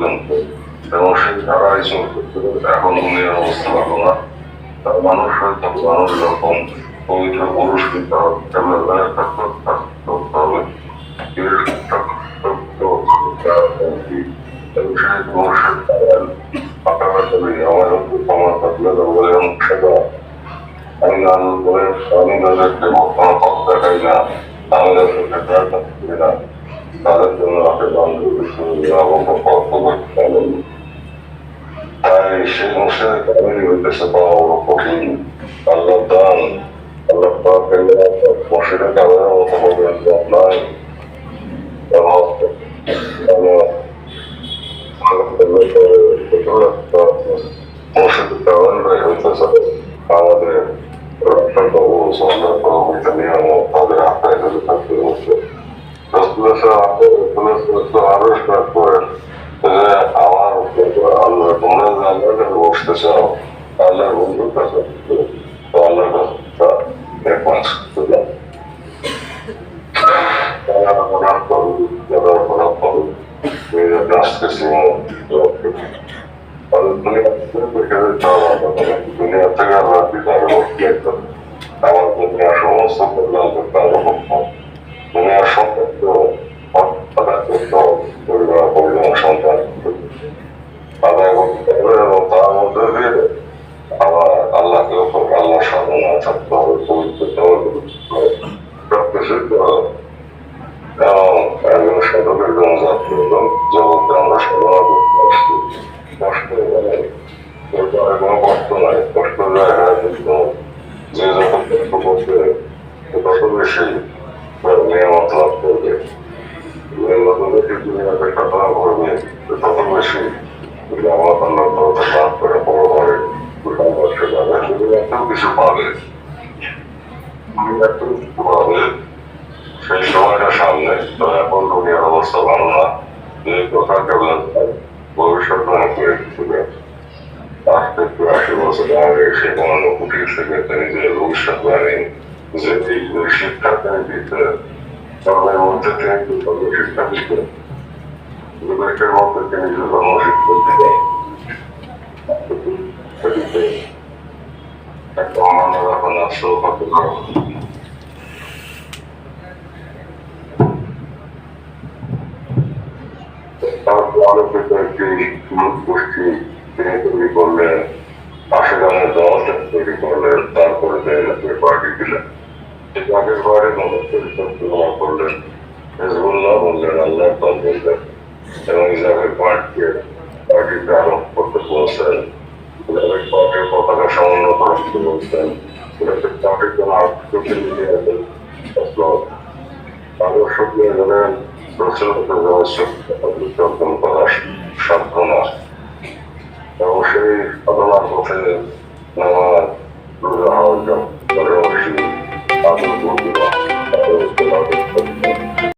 পর্যন্ত। এবং সেই ধারায় চলতে এখন দুনিয়ার অবস্থা ভালো না। তার মানুষ হয়তো মানুষ রকম পবিত্র পুরুষ কিন্তু হবে আমি গান করে আমি তাদেরকে কোনো পথ দেখাই না। আমি প্রার্থনা করি না। তাদের জন্য আপনি বান্ধব তাই সেই অনুষ্ঠানে কামিনী হইতেছে পাওয়া বড় কঠিন। আল্লাহ দান, আল্লাহ পাকের মসজিদে কামের মতো বলবেন নাই এবং মসজিদে কামের হইতেছে আমাদের রক্ষা আবিষ্কার করেন যে আমার আল্লাহ তোমরা যে আল্লাহকে বসতে চাও আল্লাহর বন্ধুর কাছে তো আল্লাহর কাছে একমাস দিলাম দুনিয়া থেকে আল্লাহ বিদায় আমার দুনিয়া সমস্ত কল্যাণ করতে আল্লাহ দুনিয়ার সম্পর্ক আদায় করতে পরিবার পরিবার সন্তান আদায় করতে হবে এবং তার মধ্যে দিয়ে আবার আল্লাহকে ওপর আল্লাহ সাধনা থাকতে হবে পবিত্র সব তো এখন দুনিয়ার অবস্থা ভালো না। এই কথা কেবল ভবিষ্যৎ অনেক করে দিতে আজ থেকে আশি বছর আগে সে কোনো কুটির থেকে তিনি যে ভবিষ্যৎ বাণী, যে এই শিক্ষা তিনি দিতে ধর্মের মধ্যে তিনি ধর্ম শিক্ষা দিতে বিবেকের মধ্যে তিনি যে ধর্ম শিক্ষা দিতে একটা অমান্য এখন আসল করতে তারপর একটি গোষ্ঠী তৈরি আশেখানে দল তৈরি করলেন তারপরে পার্টি দিলেন আগের বারে পরিকল্পনা করলেন হেজবুল্লাহ বললেন আল্লাহ দল বললেন পার্টিতে আরোপ করতে বলছেন ইসলামের পার্টির পতাকা সমুন্নত রাখতে আর্থিক নিয়ে গেলেন প্রচলিত অর্জন